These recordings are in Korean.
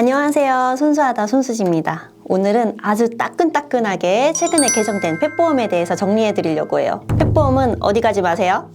안녕하세요. 순수하다 순수지입니다. 오늘은 아주 따끈따끈하게 최근에 개정된 펫보험에 대해서 정리해 드리려고 해요. 펫보험은 어디 가지 마세요.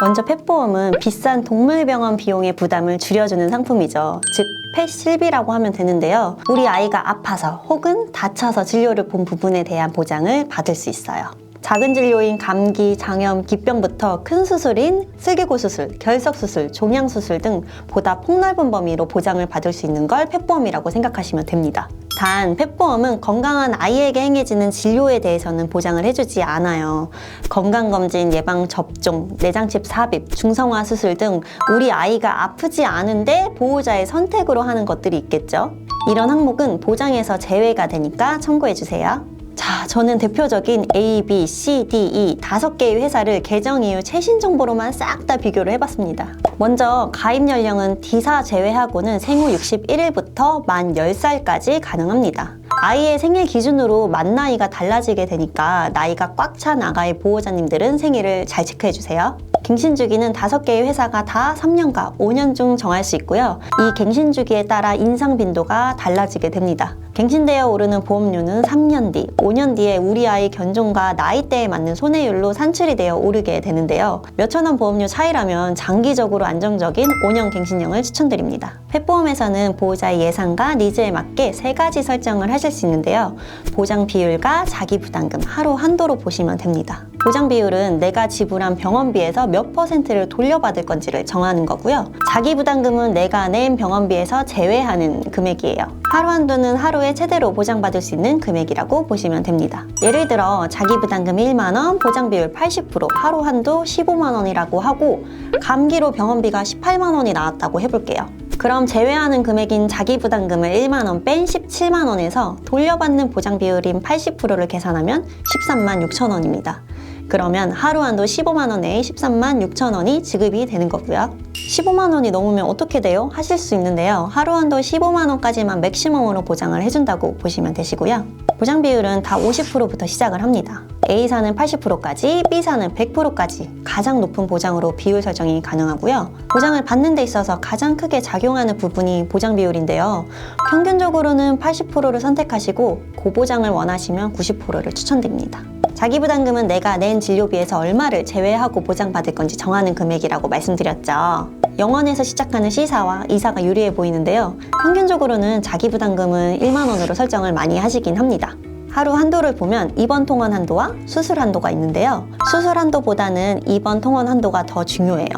먼저 펫보험은 비싼 동물병원 비용의 부담을 줄여주는 상품이죠. 즉, 펫실비라고 하면 되는데요. 우리 아이가 아파서 혹은 다쳐서 진료를 본 부분에 대한 보장을 받을 수 있어요. 작은 진료인 감기, 장염, 기병부터 큰 수술인 슬개골 수술, 결석 수술, 종양 수술 등 보다 폭넓은 범위로 보장을 받을 수 있는 걸 펫보험이라고 생각하시면 됩니다. 단, 펫보험은 건강한 아이에게 행해지는 진료에 대해서는 보장을 해주지 않아요. 건강검진, 예방접종, 내장칩 삽입, 중성화 수술 등 우리 아이가 아프지 않은데 보호자의 선택으로 하는 것들이 있겠죠. 이런 항목은 보장에서 제외가 되니까 참고해주세요. 자, 저는 대표적인 A, B, C, D, E 다섯 개의 회사를 개정 이후 최신 정보로만 싹 다 비교를 해봤습니다. 먼저 가입 연령은 D사 제외하고는 생후 61일부터 만 10살까지 가능합니다. 아이의 생일 기준으로 만 나이가 달라지게 되니까 나이가 꽉 찬 아가의 보호자님들은 생일을 잘 체크해 주세요. 갱신 주기는 다섯 개의 회사가 다 3년과 5년 중 정할 수 있고요. 이 갱신 주기에 따라 인상 빈도가 달라지게 됩니다. 갱신되어 오르는 보험료는 3년 뒤, 5년 뒤에 우리 아이 견종과 나이대에 맞는 손해율로 산출이 되어 오르게 되는데요. 몇천 원 보험료 차이라면 장기적으로 안정적인 5년 갱신형을 추천드립니다. 펫보험에서는 보호자의 예상과 니즈에 맞게 세 가지 설정을 하실 수 있는데요. 보장 비율과 자기 부담금 하루 한도로 보시면 됩니다. 보장 비율은 내가 지불한 병원비에서 몇 퍼센트를 돌려받을 건지를 정하는 거고요. 자기 부담금은 내가 낸 병원비에서 제외하는 금액이에요. 하루 한도는 하루 에 최대로 보장받을 수 있는 금액이라고 보시면 됩니다. 예를 들어 자기 부담금 1만 원, 보장 비율 80%, 하루 한도 15만 원이라고 하고 감기로 병원비가 18만 원이 나왔다고 해볼게요. 그럼 제외하는 금액인 자기 부담금을 1만 원 뺀 17만 원에서 돌려받는 보장 비율인 80%를 계산하면 13만 6천 원입니다. 그러면 하루 한도 15만 원에 13만 6천 원이 지급이 되는 거고요. 15만 원이 넘으면 어떻게 돼요? 하실 수 있는데요. 하루 한도 15만 원까지만 맥시멈으로 보장을 해준다고 보시면 되시고요. 보장 비율은 다 50%부터 시작을 합니다. A사는 80%까지, B사는 100%까지 가장 높은 보장으로 비율 설정이 가능하고요. 보장을 받는 데 있어서 가장 크게 작용하는 부분이 보장 비율인데요. 평균적으로는 80%를 선택하시고 고보장을 원하시면 90%를 추천드립니다. 자기 부담금은 내가 낸 진료비에서 얼마를 제외하고 보장받을 건지 정하는 금액이라고 말씀드렸죠. 영원에서 시작하는 C사와 E사가 유리해 보이는데요. 평균적으로는 자기 부담금은 1만 원으로 설정을 많이 하시긴 합니다. 하루 한도를 보면 입원 통원 한도와 수술 한도가 있는데요. 수술 한도보다는 입원 통원 한도가 더 중요해요.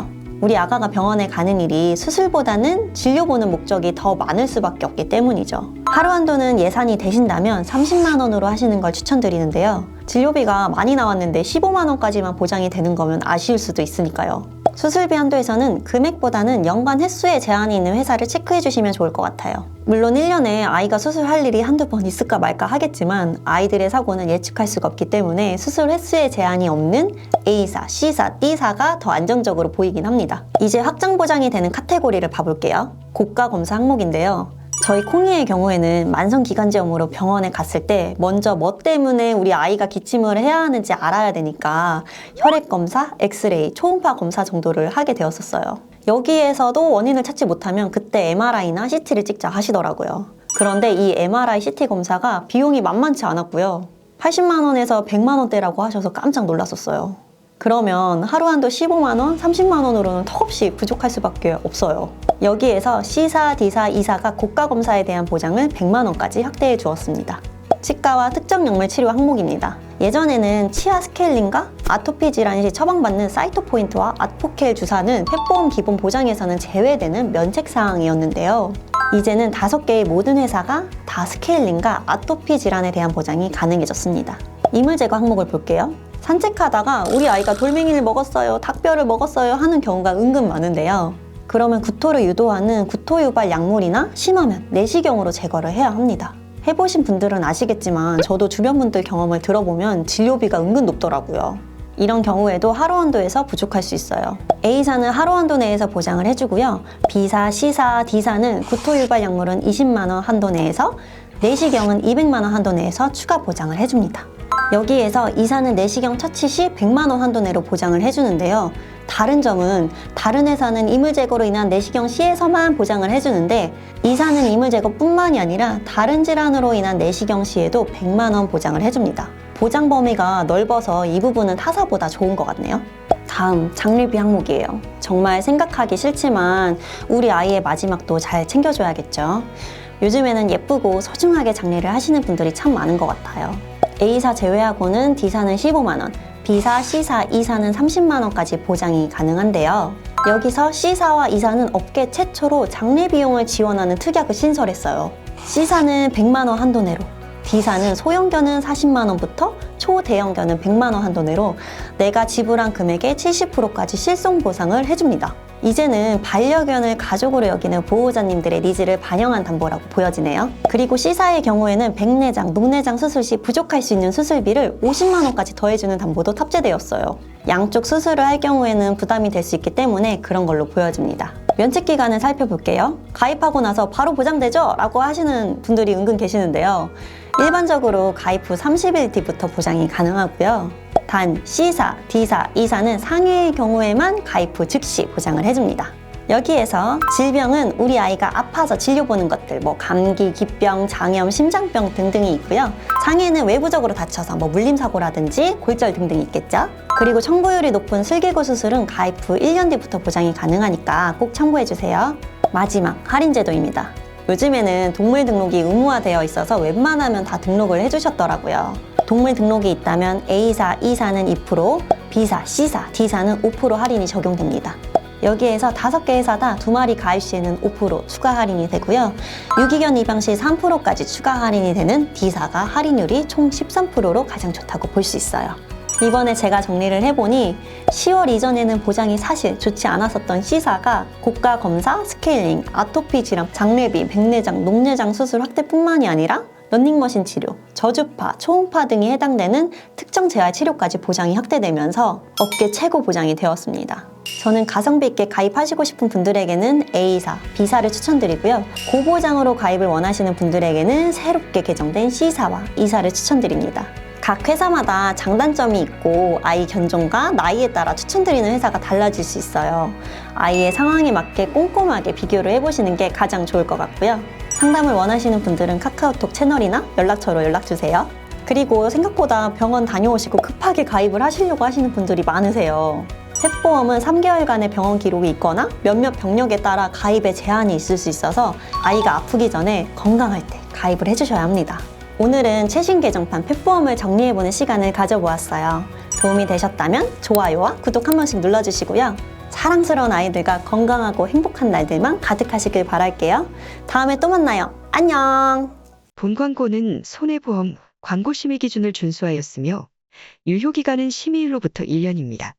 우리 아가가 병원에 가는 일이 수술보다는 진료 보는 목적이 더 많을 수밖에 없기 때문이죠. 하루 한도는 예산이 되신다면 30만 원으로 하시는 걸 추천드리는데요. 진료비가 많이 나왔는데 15만 원까지만 보장이 되는 거면 아쉬울 수도 있으니까요. 수술비 한도에서는 금액보다는 연간 횟수에 제한이 있는 회사를 체크해 주시면 좋을 것 같아요. 물론 1년에 아이가 수술할 일이 한두 번 있을까 말까 하겠지만 아이들의 사고는 예측할 수가 없기 때문에 수술 횟수에 제한이 없는 A사, C사, D사가 더 안정적으로 보이긴 합니다. 이제 확장 보장이 되는 카테고리를 봐볼게요. 고가 검사 항목인데요. 저희 콩이의 경우에는 만성기관지염으로 병원에 갔을 때 먼저 뭐 때문에 우리 아이가 기침을 해야 하는지 알아야 되니까 혈액 검사, 엑스레이, 초음파 검사 정도를 하게 되었었어요. 여기에서도 원인을 찾지 못하면 그때 MRI나 CT를 찍자 하시더라고요. 그런데 이 MRI, CT 검사가 비용이 만만치 않았고요. 80만 원에서 100만 원대라고 하셔서 깜짝 놀랐었어요. 그러면 하루 한도 15만 원, 30만 원으로는 턱없이 부족할 수밖에 없어요. 여기에서 C사, D사, E사가 고가 검사에 대한 보장을 100만 원까지 확대해 주었습니다. 치과와 특정 약물 치료 항목입니다. 예전에는 치아 스케일링과 아토피 질환 시 처방받는 사이토포인트와 아포켈 주사는 펫보험 기본 보장에서는 제외되는 면책 사항이었는데요. 이제는 다섯 개의 모든 회사가 다 스케일링과 아토피 질환에 대한 보장이 가능해졌습니다. 이물 제거 항목을 볼게요. 산책하다가 우리 아이가 돌멩이를 먹었어요, 닭뼈를 먹었어요 하는 경우가 은근 많은데요. 그러면 구토를 유도하는 구토 유발 약물이나 심하면 내시경으로 제거를 해야 합니다. 해보신 분들은 아시겠지만 저도 주변 분들 경험을 들어보면 진료비가 은근 높더라고요. 이런 경우에도 하루 한도에서 부족할 수 있어요. A사는 하루 한도 내에서 보장을 해주고요. B사, C사, D사는 구토 유발 약물은 20만 원 한도 내에서 내시경은 200만 원 한도 내에서 추가 보장을 해줍니다. 여기에서 이사는 내시경 처치 시 100만 원 한도 내로 보장을 해주는데요. 다른 점은 다른 회사는 이물 제거로 인한 내시경 시에서만 보장을 해주는데 이사는 이물 제거뿐만이 아니라 다른 질환으로 인한 내시경 시에도 100만 원 보장을 해줍니다. 보장 범위가 넓어서 이 부분은 타사보다 좋은 것 같네요. 다음 장례비 항목이에요. 정말 생각하기 싫지만 우리 아이의 마지막도 잘 챙겨줘야겠죠. 요즘에는 예쁘고 소중하게 장례를 하시는 분들이 참 많은 것 같아요. A사 제외하고는 D사는 15만 원, B사, C사, E사는 30만 원까지 보장이 가능한데요. 여기서 C사와 E사는 업계 최초로 장례 비용을 지원하는 특약을 신설했어요. C사는 100만 원 한도 내로, D사는 소형견은 40만 원부터 초대형견은 100만 원 한도 내로 내가 지불한 금액의 70%까지 실손 보상을 해줍니다. 이제는 반려견을 가족으로 여기는 보호자님들의 니즈를 반영한 담보라고 보여지네요. 그리고 C사의 경우에는 백내장, 녹내장 수술 시 부족할 수 있는 수술비를 50만 원까지 더해주는 담보도 탑재되었어요. 양쪽 수술을 할 경우에는 부담이 될 수 있기 때문에 그런 걸로 보여집니다. 면책 기간을 살펴볼게요. 가입하고 나서 바로 보장되죠? 라고 하시는 분들이 은근 계시는데요. 일반적으로 가입 후 30일 뒤부터 보장이 가능하고요. 단 C사, D사, E사는 상해의 경우에만 가입 후 즉시 보장을 해줍니다. 여기에서 질병은 우리 아이가 아파서 진료 보는 것들, 뭐 감기, 기병, 장염, 심장병 등등이 있고요. 상해는 외부적으로 다쳐서 뭐 물림사고라든지 골절 등등이 있겠죠. 그리고 청구율이 높은 슬개골 수술은 가입 후 1년 뒤부터 보장이 가능하니까 꼭 참고해주세요. 마지막 할인 제도입니다. 요즘에는 동물 등록이 의무화되어 있어서 웬만하면 다 등록을 해주셨더라고요. 동물 등록이 있다면 A사, E사는 2%, B사, C사, D사는 5% 할인이 적용됩니다. 여기에서 다섯 개 회사 다 두 마리 가입 시에는 5% 추가 할인이 되고요. 유기견 입양 시 3%까지 추가 할인이 되는 D사가 할인율이 총 13%로 가장 좋다고 볼 수 있어요. 이번에 제가 정리를 해보니 10월 이전에는 보장이 사실 좋지 않았었던 C사가 고가 검사, 스케일링, 아토피 질환, 장례비, 백내장, 녹내장 수술 확대뿐만이 아니라 런닝머신 치료, 저주파, 초음파 등이 해당되는 특정 재활 치료까지 보장이 확대되면서 업계 최고 보장이 되었습니다. 저는 가성비 있게 가입하시고 싶은 분들에게는 A사, B사를 추천드리고요. 고보장으로 가입을 원하시는 분들에게는 새롭게 개정된 C사와 E사를 추천드립니다. 각 회사마다 장단점이 있고 아이 견종과 나이에 따라 추천드리는 회사가 달라질 수 있어요. 아이의 상황에 맞게 꼼꼼하게 비교를 해보시는 게 가장 좋을 것 같고요. 상담을 원하시는 분들은 카카오톡 채널이나 연락처로 연락주세요. 그리고 생각보다 병원 다녀오시고 급하게 가입을 하시려고 하시는 분들이 많으세요. 펫보험은 3개월간의 병원 기록이 있거나 몇몇 병력에 따라 가입에 제한이 있을 수 있어서 아이가 아프기 전에 건강할 때 가입을 해주셔야 합니다. 오늘은 최신 개정판 펫보험을 정리해보는 시간을 가져보았어요. 도움이 되셨다면 좋아요와 구독 한 번씩 눌러주시고요. 사랑스러운 아이들과 건강하고 행복한 날들만 가득하시길 바랄게요. 다음에 또 만나요. 안녕! 본 광고는 손해보험 광고 심의 기준을 준수하였으며 유효기간은 심의일로부터 1년입니다.